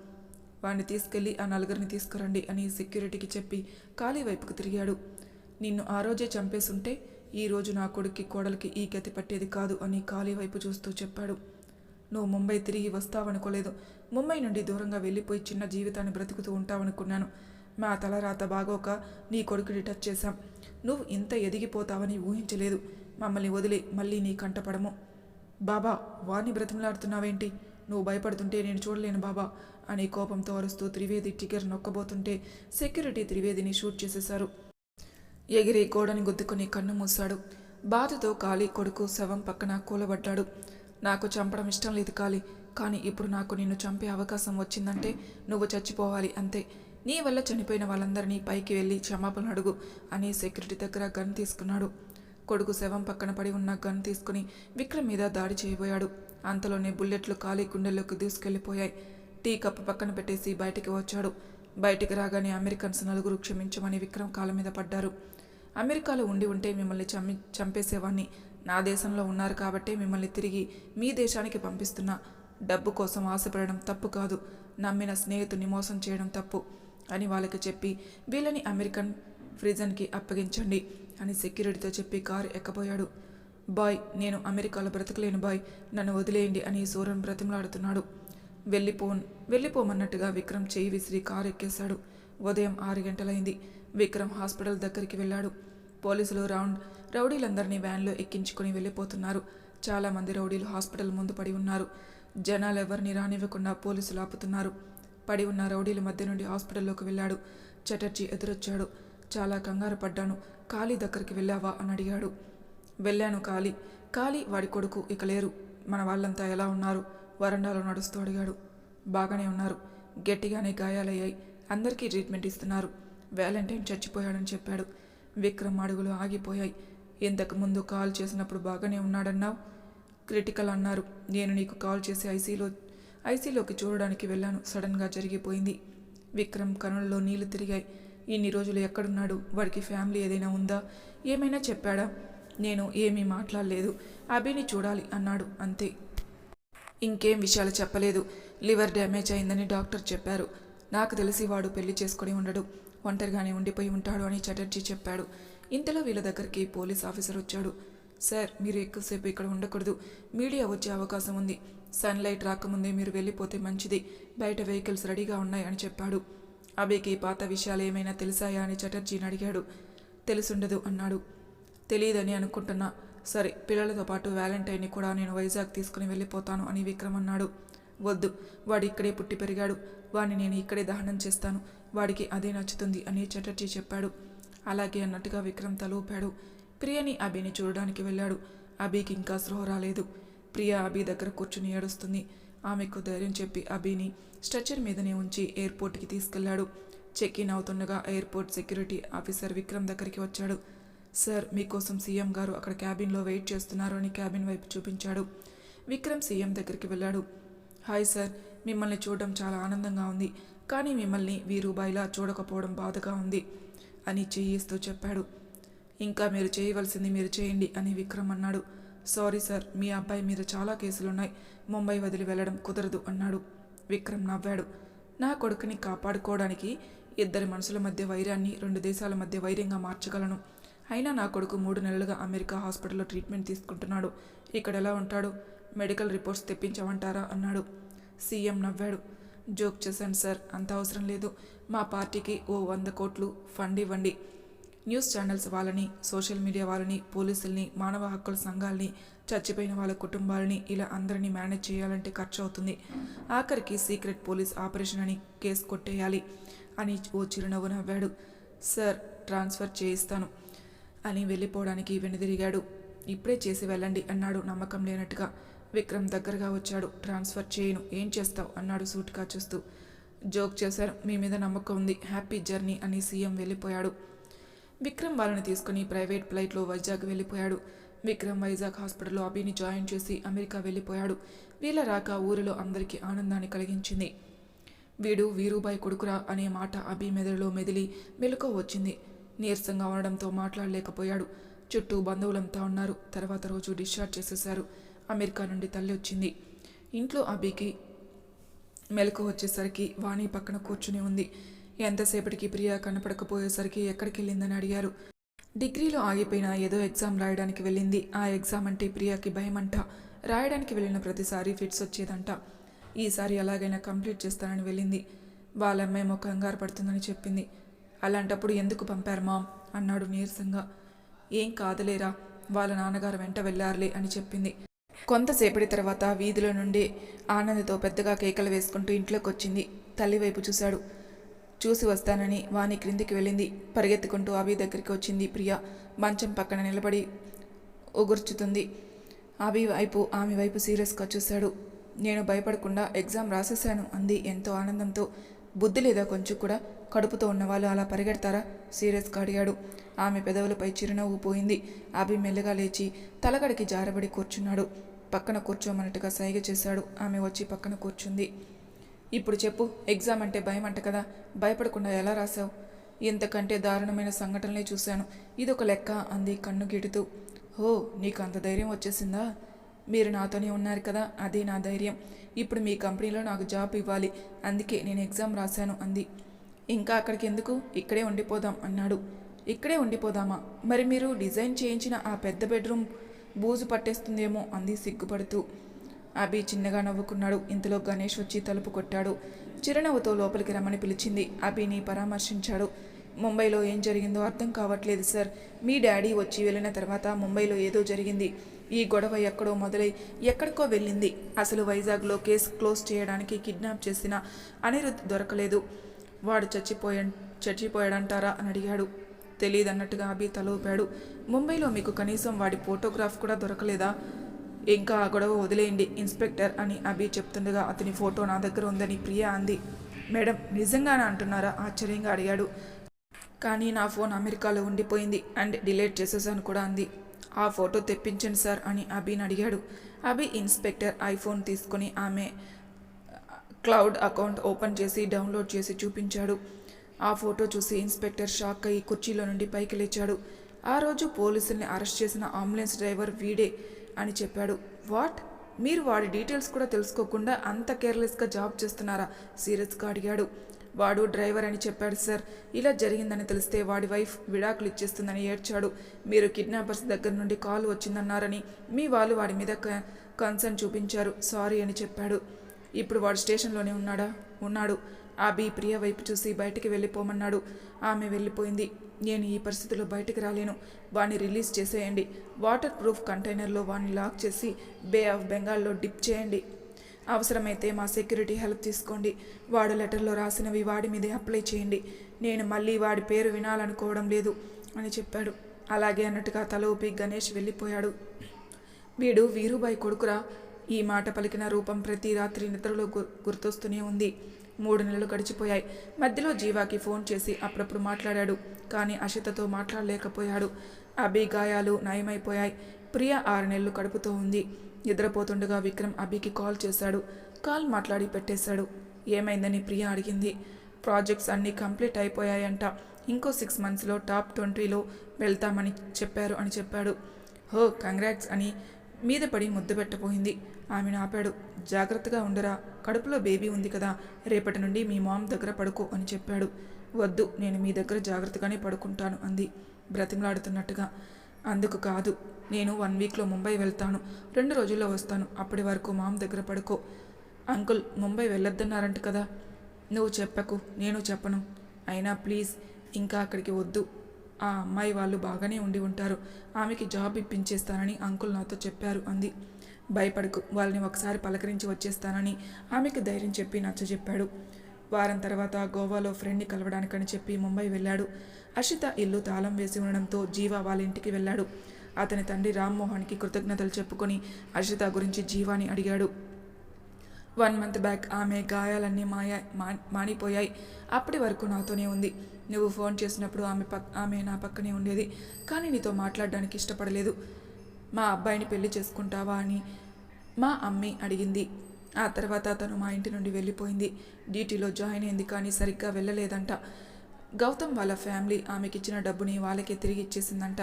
Speaker 1: వాడిని తీసుకెళ్ళి ఆ నలుగురిని తీసుకురండి అని సెక్యూరిటీకి చెప్పి ఖాళీ వైపుకు తిరిగాడు. నిన్ను ఆ రోజే చంపేసుంటే ఈరోజు నా కొడుక్కి కోడలికి ఈ గతి పట్టేది కాదు అని ఖాళీ వైపు చూస్తూ చెప్పాడు. నువ్వు ముంబై తిరిగి వస్తావనుకోలేదు. ముంబై నుండి దూరంగా వెళ్ళిపోయి చిన్న జీవితాన్ని బ్రతుకుతూ ఉంటావనుకున్నాను. మా తలరాత బాగోక నీ కొడుకుని టచ్ చేశాం. నువ్వు ఇంత ఎదిగిపోతావని ఊహించలేదు. మమ్మల్ని వదిలి మళ్ళీ నీ కంటపడము బాబా వాణ్ణి బ్రతిమలాడుతున్నావేంటి? నువ్వు భయపడుతుంటే నేను చూడలేను బాబా అని కోపంతో అరుస్తూ త్రివేది టికెట్ నొక్కబోతుంటే సెక్యూరిటీ త్రివేదిని షూట్ చేసేశారు. ఎగిరి గోడని గుద్దుకుని కన్ను మూశాడు. బాధతో కాలి కొడుకు శవం పక్కన కూలబడ్డాడు. నాకు చంపడం ఇష్టం లేదు కాలి కానీ ఇప్పుడు నాకు నిన్ను చంపే అవకాశం వచ్చిందంటే నువ్వు చచ్చిపోవాలి అంతే. నీ వల్ల చనిపోయిన వాళ్ళందరినీ పైకి వెళ్ళి క్షమాపణ అడుగు అని సెక్యూరిటీ దగ్గర గన్ తీసుకున్నాడు. కొడుకు శవం పక్కన పడి ఉన్న గన్ తీసుకుని విక్రమ్ మీద దాడి చేయబోయాడు. అంతలోనే బుల్లెట్లు ఖాళీ గుండెల్లోకి దూసుకెళ్ళిపోయాయి టీ కప్పు పక్కన పెట్టేసి బయటికి వచ్చాడు. బయటికి రాగానే అమెరికన్స్ నలుగురు క్షమించమని విక్రమ్ కాళ్ళ మీద పడ్డారు. అమెరికాలో ఉండి ఉంటే మిమ్మల్ని చంపి చంపేసేవాణ్ణి. నా దేశంలో ఉన్నారు కాబట్టే మిమ్మల్ని తిరిగి మీ దేశానికి పంపిస్తున్నా. డబ్బు కోసం ఆశపడడం తప్పు కాదు. నమ్మిన స్నేహితుని మోసం చేయడం తప్పు అని వాళ్ళకి చెప్పి వీళ్ళని అమెరికన్ ఫ్రిజన్కి అప్పగించండి అని సెక్యూరిటీతో చెప్పి కారు ఎక్కబోయాడు బాయ్ నేను అమెరికాలో బ్రతకలేను బాయ్ నన్ను వదిలేయండి అని సూరన్ బ్రతిమలాడుతున్నాడు. వెళ్ళిపో వెళ్ళిపోమన్నట్టుగా విక్రమ్ చేయి విసిరి కారు ఎక్కేశాడు. ఉదయం ఆరు గంటలైంది. విక్రమ్ హాస్పిటల్ దగ్గరికి వెళ్ళాడు. పోలీసులు రౌండ్ రౌడీలందరినీ వ్యాన్లో ఎక్కించుకుని వెళ్ళిపోతున్నారు. చాలామంది రౌడీలు హాస్పిటల్ ముందు పడి ఉన్నారు. జనాలు ఎవరిని రానివ్వకుండా పోలీసులు ఆపుతున్నారు. పడి ఉన్న రౌడీల మధ్య నుండి హాస్పిటల్లోకి వెళ్ళాడు. చటర్జీ ఎదురొచ్చాడు. చాలా కంగారు పడ్డాను. ఖాళీ దగ్గరికి వెళ్ళావా? అని అడిగాడు. వెళ్ళాను ఖాళీ. ఖాళీ వాడి కొడుకు ఇక లేరు. మన వాళ్ళంతా ఎలా ఉన్నారు? వరండాలో నడుస్తూ అడిగాడు. బాగానే ఉన్నారు. గట్టిగానే గాయాలయ్యాయి. అందరికీ ట్రీట్మెంట్ ఇస్తున్నారు. వ్యాలంటైన్ చచ్చిపోయాడని చెప్పాడు. విక్రమ్ అడుగులు ఆగిపోయాయి. ఇంతకు ముందు కాల్ చేసినప్పుడు బాగానే ఉన్నాడన్నావు? క్రిటికల్ అన్నారు. నేను నీకు కాల్ చేసి ఐసీలో ఐసీలోకి చూడడానికి వెళ్ళాను. సడన్గా జరిగిపోయింది. విక్రమ్ కనుల్లో నీళ్ళు తిరిగాయి. ఇన్ని రోజులు ఎక్కడున్నాడు? వాడికి ఫ్యామిలీ ఏదైనా ఉందా? ఏమైనా చెప్పాడా? నేను ఏమీ మాట్లాడలేదు. అభిని చూడాలి అన్నాడు. అంతే. ఇంకేం విషయాలు చెప్పలేదు. లివర్ డ్యామేజ్ అయిందని డాక్టర్ చెప్పారు. నాకు తెలిసి వాడు పెళ్ళి చేసుకొని ఉండడు. ఒంటరిగానే ఉండిపోయి ఉంటాడు అని చటర్జీ చెప్పాడు. ఇంతలో వీళ్ళ దగ్గరికి పోలీస్ ఆఫీసర్ వచ్చాడు. సార్ మీరు ఎక్కువసేపు ఇక్కడ ఉండకూడదు. మీడియా వచ్చే అవకాశం ఉంది. సన్లైట్ రాకముందే మీరు వెళ్ళిపోతే మంచిది. బయట వెహికల్స్ రెడీగా ఉన్నాయని చెప్పాడు. అభికి పాత విషయాలు ఏమైనా తెలిసాయా? అని చటర్జీని అడిగాడు. తెలుసుండదు అన్నాడు. తెలియదని అనుకుంటున్నా. సరే పిల్లలతో పాటు వ్యాలంటైన్ని కూడా నేను వైజాగ్ తీసుకుని వెళ్ళిపోతాను అని విక్రమ్ అన్నాడు. వద్దు. వాడు ఇక్కడే పుట్టి పెరిగాడు. వాడిని నేను ఇక్కడే దహనం చేస్తాను. వాడికి అదే నచ్చుతుంది అని చటర్జీ చెప్పాడు. అలాగే అన్నట్టుగా విక్రమ్ తల ఊపాడు ప్రియని అభిని చూడడానికి వెళ్ళాడు. అభికి ఇంకా స్పృహ రాలేదు. ప్రియ అభి దగ్గర కూర్చుని ఏడుస్తుంది. ఆమెకు ధైర్యం చెప్పి అభిని స్ట్రెచర్ మీదనే ఉంచి ఎయిర్పోర్ట్కి తీసుకెళ్ళాడు చెక్ ఇన్ అవుతుండగా ఎయిర్పోర్ట్ సెక్యూరిటీ ఆఫీసర్ విక్రమ్ దగ్గరికి వచ్చాడు. సార్ మీకోసం సీఎం గారు అక్కడ క్యాబిన్లో వెయిట్ చేస్తున్నారు అని క్యాబిన్ వైపు చూపించాడు. విక్రమ్ సీఎం దగ్గరికి వెళ్ళాడు. హాయ్ సార్ మిమ్మల్ని చూడడం చాలా ఆనందంగా ఉంది. కానీ మిమ్మల్ని వీరుబాయిలా చూడకపోవడం బాధగా ఉంది. అని చేయిస్తూ చెప్పాడు. ఇంకా మీరు చేయవలసింది మీరు చేయండి అని విక్రమ్ అన్నాడు. సారీ సార్ మీ అబ్బాయి మీద చాలా కేసులున్నాయి. ముంబై వదిలి వెళ్ళడం కుదరదు అన్నాడు. విక్రమ్ నవ్వాడు. నా కొడుకుని కాపాడుకోవడానికి ఇద్దరి మనుషుల మధ్య వైరాన్ని రెండు దేశాల మధ్య వైర్యంగా మార్చగలను. అయినా నా కొడుకు మూడు నెలలుగా అమెరికా హాస్పిటల్లో ట్రీట్మెంట్ తీసుకుంటున్నాడు. ఇక్కడ ఎలా ఉంటాడు? మెడికల్ రిపోర్ట్స్ తెప్పించమంటారా? అన్నాడు. సీఎం నవ్వాడు. జోక్ చేశాను సార్ అంత అవసరం లేదు. మా పార్టీకి ఓ వంద కోట్లు ఫండ్ ఇవ్వండి. న్యూస్ ఛానల్స్ వాళ్ళని సోషల్ మీడియా వాళ్ళని పోలీసుల్ని మానవ హక్కుల సంఘాలని చచ్చిపోయిన వాళ్ళ కుటుంబాలని ఇలా అందరినీ మేనేజ్ చేయాలంటే ఖర్చు అవుతుంది. ఆఖరికి సీక్రెట్ పోలీస్ ఆపరేషన్ అని కేసు కొట్టేయాలి అని ఓ చిరునవ్వు నవ్వాడు. సార్ ట్రాన్స్ఫర్ చేయిస్తాను అని వెళ్ళిపోవడానికి వెనుదిరిగాడు. ఇప్పుడే చేసి వెళ్ళండి అన్నాడు నమ్మకం లేనట్టుగా. విక్రమ్ దగ్గరగా వచ్చాడు. ట్రాన్స్ఫర్ చేయను. ఏం చేస్తావు? అన్నాడు సూట్గా చూస్తూ. జోక్ చేశారు. మీ మీద నమ్మకం ఉంది. హ్యాపీ జర్నీ అని సీఎం వెళ్ళిపోయాడు. విక్రమ్ వాళ్ళని తీసుకుని ప్రైవేట్ ఫ్లైట్లో వైజాగ్ వెళ్ళిపోయాడు. విక్రమ్ వైజాగ్ హాస్పిటల్లో అభిని జాయిన్ చేసి అమెరికా వెళ్ళిపోయాడు. వీళ్ళ రాక ఊరిలో అందరికీ ఆనందాన్ని కలిగించింది. వీడు వీరుబాయి కొడుకురా అనే మాట అభి మెదడులో మెదిలి మెలకువ వచ్చింది. నీరసంగా ఉండడంతో మాట్లాడలేకపోయాడు. చుట్టూ బంధువులంతా ఉన్నారు. తర్వాత రోజు డిశ్చార్జ్ చేసేశారు. అమెరికా నుండి తల్లి వచ్చింది ఇంట్లో అభికి మెలకు వచ్చేసరికి వాణి పక్కన కూర్చుని ఉంది. ఎంతసేపటికి ప్రియ కనపడకపోయేసరికి ఎక్కడికి వెళ్ళిందని అడిగారు. డిగ్రీలో ఆగిపోయిన ఏదో ఎగ్జామ్ రాయడానికి వెళ్ళింది. ఆ ఎగ్జామ్ అంటే ప్రియాకి భయమంట. రాయడానికి వెళ్ళిన ప్రతిసారి ఫిట్స్ వచ్చేదంట. ఈసారి ఎలాగైనా కంప్లీట్ చేస్తానని వెళ్ళింది. వాళ్ళ అమ్మేమో కంగారు పడుతుందని చెప్పింది. అలాంటప్పుడు ఎందుకు పంపారు మామ్? అన్నాడు నీరసంగా. ఏం కాదులేరా. వాళ్ళ నాన్నగారు వెంట వెళ్ళారులే అని చెప్పింది. కొంతసేపటి తర్వాత వీధిలో నుండి ఆనందతో పెద్దగా కేకలు వేసుకుంటూ ఇంట్లోకి వచ్చింది తల్లి వైపు చూశాడు. చూసి వస్తానని వాణి క్రిందికి వెళ్ళింది. పరిగెత్తుకుంటూ అభి దగ్గరికి వచ్చింది. ప్రియ మంచం పక్కన నిలబడి ఉగుర్చుతుంది. అభి వైపు ఆమె వైపు సీరియస్గా చూశాడు. నేను భయపడకుండా ఎగ్జామ్ రాసేశాను అంది ఎంతో ఆనందంతో. బుద్ధి లేదా కొంచెం కూడా? కడుపుతో ఉన్నవాళ్ళు అలా పరిగెడతారా? సీరియస్గా అడిగాడు. ఆమె పెదవులపై చిరునవ్వు పోయింది. అభి మెల్లగా లేచి తలగడికి జారబడి కూర్చున్నాడు. పక్కన కూర్చోమన్నట్టుగా సైగ చేశాడు. ఆమె వచ్చి పక్కన కూర్చుంది. ఇప్పుడు చెప్పు ఎగ్జామ్ అంటే భయం అంట కదా భయపడకుండా ఎలా రాశావు? ఇంతకంటే దారుణమైన సంఘటనలే చూశాను. ఇదొక లెక్క అంది కన్ను గిడుతూ హో నీకు అంత ధైర్యం వచ్చేసిందా? మీరు నాతోనే ఉన్నారు కదా అదే నా ధైర్యం. ఇప్పుడు మీ కంపెనీలో నాకు జాబ్ ఇవ్వాలి అందుకే నేను ఎగ్జామ్ రాశాను అంది. ఇంకా అక్కడికి ఎందుకు ఇక్కడే ఉండిపోదాం అన్నాడు. ఇక్కడే ఉండిపోదామా? మరి మీరు డిజైన్ చేయించిన ఆ పెద్ద బెడ్రూమ్ బూజు పట్టేస్తుందేమో అంది సిగ్గుపడుతూ. అభి చిన్నగా నవ్వుకున్నాడు. ఇంతలో గణేష్ వచ్చి తలుపు కొట్టాడు. చిరునవ్వుతో లోపలికి రమ్మని పిలిచింది. అభిని పరామర్శించాడు. ముంబైలో ఏం జరిగిందో అర్థం కావట్లేదు సార్. మీ డాడీ వచ్చి వెళ్ళిన తర్వాత ముంబైలో ఏదో జరిగింది. ఈ గొడవ ఎక్కడో మొదలై ఎక్కడికో వెళ్ళింది. అసలు వైజాగ్లో కేసు క్లోజ్ చేయడానికి కిడ్నాప్ చేసిన అనిరుద్ధ్ దొరకలేదు. వాడు చచ్చిపోయా చచ్చిపోయాడంటారా అని అడిగాడు. తెలియదన్నట్టుగా అభి తలూపాడు. ముంబైలో మీకు కనీసం వాడి ఫోటోగ్రాఫ్ కూడా దొరకలేదా? ఇంకా ఆ గొడవ వదిలేయండి ఇన్స్పెక్టర్ అని అభి చెప్తుండగా అతని ఫోటో నా దగ్గర ఉందని ప్రియా అంది. మేడం నిజంగానే అంటున్నారా? ఆశ్చర్యంగా అడిగాడు. కానీ నా ఫోన్ అమెరికాలో ఉండిపోయింది అండ్ డిలీట్ చేసేసాను కూడా అంది. ఆ ఫోటో తెప్పించండి సార్ అని అభిని అడిగాడు. అభి ఇన్స్పెక్టర్ ఐఫోన్ తీసుకొని ఆమె క్లౌడ్ అకౌంట్ ఓపెన్ చేసి డౌన్లోడ్ చేసి చూపించాడు. ఆ ఫోటో చూసి ఇన్స్పెక్టర్ షాక్ అయ్యి కుర్చీలో నుండి పైకి లేచాడు. ఆ రోజు పోలీసుల్ని అరెస్ట్ చేసిన అంబులెన్స్ డ్రైవర్ వీడే అని చెప్పాడు. వాట్? మీరు వాడి డీటెయిల్స్ కూడా తెలుసుకోకుండా అంత కేర్లెస్గా జాబ్ చేస్తున్నారా? సీరియస్గా అడిగాడు. వాడు డ్రైవర్ అని చెప్పాడు సార్. ఇలా జరిగిందని తెలిస్తే వాడి వైఫ్ విడాకులు ఇచ్చేస్తుందని ఏడ్చాడు. మీరు కిడ్నాపర్స్ దగ్గర నుండి కాల్ వచ్చిందన్నారని మీ వాళ్ళు వాడి మీద క- కన్సర్న్ చూపించారు. సారీ అని చెప్పాడు. ఇప్పుడు వాడు స్టేషన్లోనే ఉన్నాడా? ఉన్నాడు. అభి ప్రియ వైపు చూసి బయటికి వెళ్ళిపోమన్నాడు. ఆమె వెళ్ళిపోయింది. నేను ఈ పరిస్థితిలో బయటికి రాలేను. వాడిని రిలీజ్ చేసేయండి. వాటర్ ప్రూఫ్ కంటైనర్లో వాడిని లాక్ చేసి బే ఆఫ్ బెంగాల్లో డిప్ చేయండి. అవసరమైతే మా సెక్యూరిటీ హెల్ప్ తీసుకోండి. వాడు లెటర్లో రాసినవి వాడి మీదే అప్లై చేయండి. నేను మళ్ళీ వాడి పేరు వినాలనుకోవడం లేదు అని చెప్పాడు. అలాగే అన్నట్టుగా తల ఊపి గణేష్ వెళ్ళిపోయాడు. వీడు వీరుబాయి కొడుకురా? ఈ మాట పలికిన రూపం ప్రతి రాత్రి నిద్రలో గు- గుర్తొస్తూనే ఉంది. మూడు నెలలు గడిచిపోయాయి. మధ్యలో జీవాకి ఫోన్ చేసి అప్పుడప్పుడు మాట్లాడాడు. కానీ అషితతో మాట్లాడలేకపోయాడు. అభి గాయాలు నయమైపోయాయి. ప్రియ ఆరు నెలలు కడుపుతో ఉంది. నిద్రపోతుండగా విక్రమ్ అభికి కాల్ చేశాడు. కాల్ మాట్లాడి పెట్టేశాడు. ఏమైందని ప్రియ అడిగింది. ప్రాజెక్ట్స్ అన్నీ కంప్లీట్ అయిపోయాయంట. ఇంకో సిక్స్ మంత్స్లో టాప్ ట్వంటీలో వెళ్తామని చెప్పారు అని చెప్పాడు. హో కంగ్రాట్స్ అని మీద పడి ముద్దు పెట్టబోయింది. ఆమెను ఆపాడు. జాగ్రత్తగా ఉండరా. కడుపులో బేబీ ఉంది కదా. రేపటి నుండి మీ మామ్ దగ్గర పడుకో అని చెప్పాడు. వద్దు నేను మీ దగ్గర జాగ్రత్తగానే పడుకుంటాను అంది. బ్రతిమలాడుతున్నట్టుగా. అందుకు కాదు. నేను వన్ వీక్లో ముంబై వెళ్తాను. రెండు రోజుల్లో వస్తాను. అప్పటి వరకు మామ్ దగ్గర పడుకో. అంకుల్ ముంబై వెళ్ళొద్దన్నారంట కదా. నువ్వు చెప్పకు నేను చెప్పను. అయినా ప్లీజ్ ఇంకా అక్కడికి వద్దు. ఆ అమ్మాయి వాళ్ళు బాగానే ఉండి ఉంటారు. ఆమెకి జాబ్ ఇప్పించేస్తానని అంకుల్ నాతో చెప్పారు అంది. భయపడకు వాళ్ళని ఒకసారి పలకరించి వచ్చేస్తానని ఆమెకి ధైర్యం చెప్పి నచ్చజెప్పాడు వారం తర్వాత గోవాలో ఫ్రెండ్ని కలవడానికని చెప్పి ముంబై వెళ్ళాడు. అర్షిత ఇల్లు తాళం వేసి ఉండడంతో జీవా వాళ్ళ ఇంటికి వెళ్ళాడు. అతని తండ్రి రామ్మోహన్కి కృతజ్ఞతలు చెప్పుకొని అర్షిత గురించి జీవాని అడిగాడు. వన్ మంత్ బ్యాక్ ఆమె గాయాలన్నీ మాయా మా- మానిపోయాయి. అప్పటి వరకు నాతోనే ఉంది. నువ్వు ఫోన్ చేసినప్పుడు ఆమె పక్ ఆమె నా పక్కనే ఉండేది. కానీ నీతో మాట్లాడడానికి ఇష్టపడలేదు. మా అబ్బాయిని పెళ్ళి చేసుకుంటావా అని మా అమ్మి అడిగింది. ఆ తర్వాత తను మా ఇంటి నుండి వెళ్ళిపోయింది. డ్యూటీలో జాయిన్ అయింది కానీ సరిగ్గా వెళ్ళలేదంట. గౌతమ్ వాళ్ళ ఫ్యామిలీ ఆమెకిచ్చిన డబ్బుని వాళ్ళకే తిరిగి ఇచ్చేసిందంట.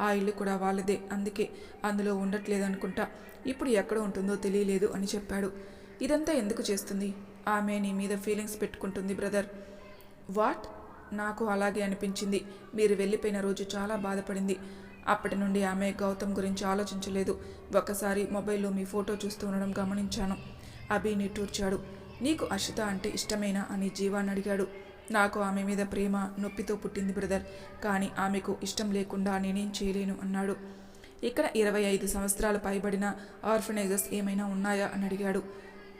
Speaker 1: ఆ ఇల్లు కూడా వాళ్ళదే. అందుకే అందులో ఉండట్లేదనుకుంటా. ఇప్పుడు ఎక్కడ ఉంటుందో తెలియలేదు అని చెప్పాడు. ఇదంతా ఎందుకు చేస్తుంది? ఆమె నీ మీద ఫీలింగ్స్ పెట్టుకుంటుంది బ్రదర్. వాట్? నాకు అలాగే అనిపించింది. మీరు వెళ్ళిపోయిన రోజు చాలా బాధపడింది. అప్పటి నుండి ఆమె గౌతమ్ గురించి ఆలోచించలేదు. ఒకసారి మొబైల్లో మీ ఫోటో చూస్తూ ఉండడం గమనించాను. అభి నిట్టూర్చాడు నీకు అషిత అంటే ఇష్టమేనా అని జీవాన్ని అడిగాడు. నాకు ఆమె మీద ప్రేమ నొప్పితో పుట్టింది బ్రదర్. కానీ ఆమెకు ఇష్టం లేకుండా నేనేం చేయలేను అన్నాడు. ఇక్కడ ఇరవై ఐదు సంవత్సరాలు పైబడిన ఆర్ఫనైజర్స్ ఏమైనా ఉన్నాయా అని అడిగాడు.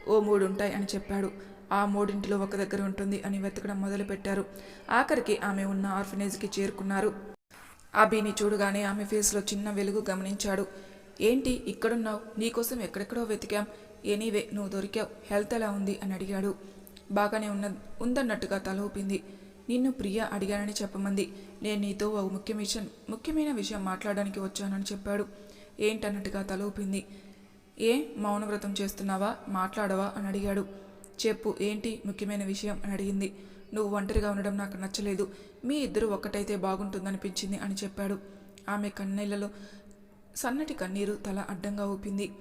Speaker 1: ఓ మూడు ఉంటాయి అని చెప్పాడు. ఆ మూడింటిలో ఒక దగ్గర ఉంటుంది అని వెతకడం మొదలుపెట్టారు. ఆఖరికి ఆమె ఉన్న ఆర్ఫనేజ్కి చేరుకున్నారు. అభిని చూడగానే ఆమె ఫేస్లో చిన్న వెలుగు గమనించాడు. ఏంటి? ఇక్కడున్నావు? నీకోసం ఎక్కడెక్కడో వెతికాం. ఎనీవే నువ్వు దొరికావు. హెల్త్ ఎలా ఉంది? అని అడిగాడు. బాగానే ఉన్న ఉందన్నట్టుగా తల ఊపింది నిన్ను ప్రియ అడిగానని చెప్పమంది. నేను నీతో ఓ ముఖ్య విషయం ముఖ్యమైన విషయం మాట్లాడడానికి వచ్చానని చెప్పాడు. ఏంటన్నట్టుగా తల ఊపింది ఏ మౌనవ్రతం చేస్తున్నావా? మాట్లాడవా? అని అడిగాడు. చెప్పు ఏంటి ముఖ్యమైన విషయం? అని అడిగింది. నువ్వు ఒంటరిగా ఉండడం నాకు నచ్చలేదు. మీ ఇద్దరు ఒక్కటైతే బాగుంటుందనిపించింది అని చెప్పాడు. ఆమె కన్నీళ్ళలో సన్నటి కన్నీరు తల అడ్డంగా ఊపింది.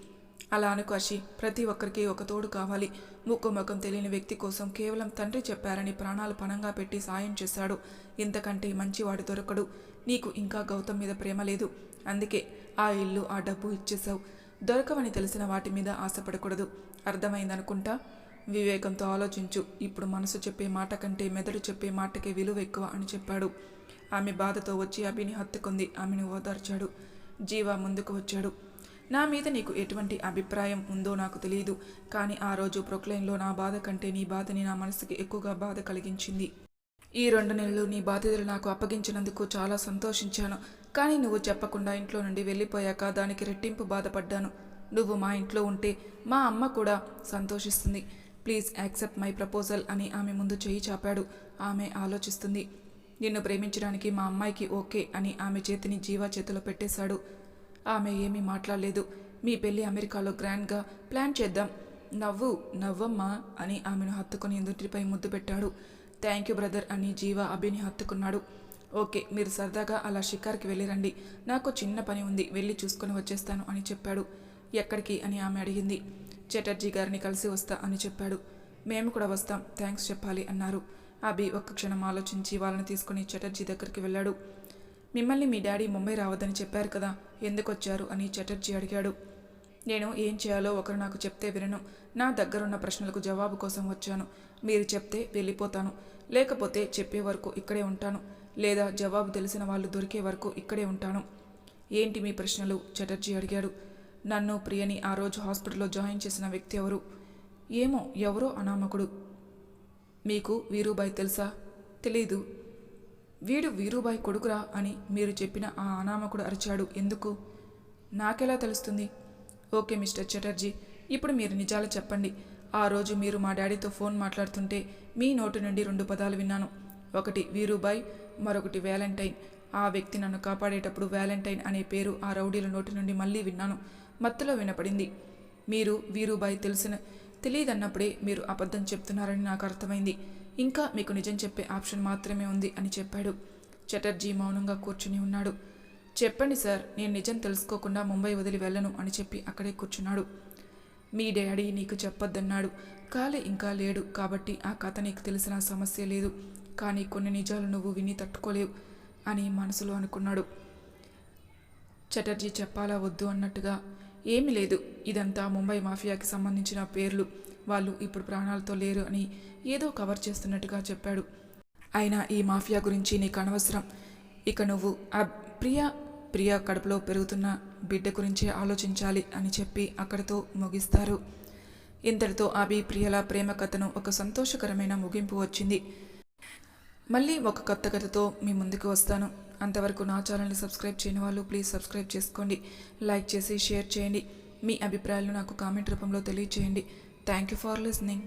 Speaker 1: అలా అనుకు ప్రతి ఒక్కరికి ఒక తోడు కావాలి. ముక్కు ముఖం తెలియని వ్యక్తి కోసం కేవలం తండ్రి చెప్పారని ప్రాణాలు పణంగా పెట్టి సాయం చేశాడు. ఇంతకంటే మంచివాడు దొరకడు. నీకు ఇంకా గౌతమ్ మీద ప్రేమ లేదు. అందుకే ఆ ఇల్లు ఆ డబ్బు ఇచ్చేశావు. దొరకవని తెలిసిన వాటి మీద ఆశపడకూడదు. అర్థమైందనుకుంటా? వివేకంతో ఆలోచించు. ఇప్పుడు మనసు చెప్పే మాట కంటే మెదడు చెప్పే మాటకే విలువ ఎక్కువ అని చెప్పాడు. ఆమె బాధతో వచ్చి అభిని హత్తుకుంది. ఆమెను ఓదార్చాడు. జీవ ముందుకు వచ్చాడు. నా మీద నీకు ఎటువంటి అభిప్రాయం ఉందో నాకు తెలియదు. కానీ ఆ రోజు ప్రొక్లైన్లో నా బాధ కంటే నీ బాధని నా మనసుకి ఎక్కువగా బాధ కలిగించింది. ఈ రెండు నెలలు నీ బాధ్యతలు నాకు అప్పగించినందుకు చాలా సంతోషించాను. కానీ నువ్వు చెప్పకుండా ఇంట్లో నుండి వెళ్ళిపోయాక దానికి రెట్టింపు బాధపడ్డాను. నువ్వు మా ఇంట్లో ఉంటే మా అమ్మ కూడా సంతోషిస్తుంది. ప్లీజ్ యాక్సెప్ట్ మై ప్రపోజల్ అని ఆమె ముందు చేయి చాపాడు. ఆమె ఆలోచిస్తుంది. నిన్ను ప్రేమించడానికి మా అమ్మాయికి ఓకే అని ఆమె చేతిని జీవా చేతిలో పెట్టేశాడు. ఆమె ఏమీ మాట్లాడలేదు. మీ పెళ్ళి అమెరికాలో గ్రాండ్గా ప్లాన్ చేద్దాం. నవ్వు నవ్వమ్మా అని ఆమెను హత్తుకుని ఎదుటిపై ముద్దు పెట్టాడు. థ్యాంక్ యూ బ్రదర్ అని జీవా అభిని హత్తుకున్నాడు. ఓకే మీరు సరదాగా అలా షికార్కి వెళ్ళిరండి. నాకు చిన్న పని ఉంది వెళ్ళి చూసుకొని వచ్చేస్తాను అని చెప్పాడు. ఎక్కడికి? అని ఆమె అడిగింది. చటర్జీ గారిని కలిసి వస్తా అని చెప్పాడు. మేము కూడా వస్తాం థ్యాంక్స్ చెప్పాలి అన్నారు. అభి ఒక్క క్షణం ఆలోచించి వాళ్ళని తీసుకుని చటర్జీ దగ్గరికి వెళ్ళాడు. మిమ్మల్ని మీ డాడీ ముంబై రావద్దని చెప్పారు కదా ఎందుకు వచ్చారు అని చటర్జీ అడిగాడు. నేను ఏం చేయాలో ఒకరు నాకు చెప్తే వినను. నా దగ్గరున్న ప్రశ్నలకు జవాబు కోసం వచ్చాను. మీరు చెప్తే వెళ్ళిపోతాను. లేకపోతే చెప్పే వరకు ఇక్కడే ఉంటాను. లేదా జవాబు తెలిసిన వాళ్ళు దొరికే వరకు ఇక్కడే ఉంటాను. ఏంటి మీ ప్రశ్నలు? చటర్జీ అడిగాడు. నన్ను ప్రియని ఆ రోజు హాస్పిటల్లో జాయిన్ చేసిన వ్యక్తి ఎవరు? ఏమో ఎవరో అనామకుడు. మీకు వీరుబాయ్ తెలుసా? తెలీదు. వీడు వీరుబాయ్ కొడుకురా అని మీరు చెప్పిన ఆ అనామకుడు అరిచాడు. ఎందుకు? నాకెలా తెలుస్తుంది? ఓకే మిస్టర్ చటర్జీ ఇప్పుడు మీరు నిజాలు చెప్పండి. ఆ రోజు మీరు మా డాడీతో ఫోన్ మాట్లాడుతుంటే మీ నోటి నుండి రెండు పదాలు విన్నాను. ఒకటి వీరుబాయ్. మరొకటి వ్యాలంటైన్. ఆ వ్యక్తి నన్ను కాపాడేటప్పుడు వ్యాలంటైన్ అనే పేరు ఆ రౌడీల నోటి నుండి మళ్ళీ విన్నాను. మత్తులో వినపడింది. మీరు వీరుబాయ్ తెలిసిన తెలియదన్నప్పుడే మీరు అబద్ధం చెప్తున్నారని నాకు అర్థమైంది. ఇంకా మీకు నిజం చెప్పే ఆప్షన్ మాత్రమే ఉంది అని చెప్పాడు. చటర్జీ మౌనంగా కూర్చుని ఉన్నాడు. చెప్పండి సార్ నేను నిజం తెలుసుకోకుండా ముంబై వదిలి వెళ్ళను అని చెప్పి అక్కడే కూర్చున్నాడు. మీ డాడీ నీకు చెప్పొద్దన్నాడు. కాలే ఇంకా లేడు కాబట్టి ఆ కథ నీకు తెలిసిన సమస్య లేదు. కానీ కొన్ని నిజాలు నువ్వు విని తట్టుకోలేవు అని మనసులో అనుకున్నాడు. చటర్జీ చెప్పాలా వద్దు అన్నట్టుగా. ఏమీ లేదు. ఇదంతా ముంబై మాఫియాకి సంబంధించిన పేర్లు. వాళ్ళు ఇప్పుడు ప్రాణాలతో లేరు అని ఏదో కవర్ చేస్తున్నట్టుగా చెప్పాడు. అయినా ఈ మాఫియా గురించి నీకు అనవసరం. ఇక నువ్వు ఆ ప్రియా ప్రియా కడుపులో పెరుగుతున్న బిడ్డ గురించే ఆలోచించాలి అని చెప్పి అక్కడితో ముగిస్తారు. ఇంతటితో అభి ప్రియల ప్రేమ కథను ఒక సంతోషకరమైన ముగింపు వచ్చింది. మళ్ళీ ఒక కొత్త కథతో మీ ముందుకు వస్తాను. అంతవరకు నా ఛానల్ని సబ్స్క్రైబ్ చేయని వాళ్ళు ప్లీజ్ సబ్స్క్రైబ్ చేసుకోండి. లైక్ చేసి షేర్ చేయండి. మీ అభిప్రాయాలు నాకు కామెంట్ రూపంలో తెలియచేయండి. Thank you for listening.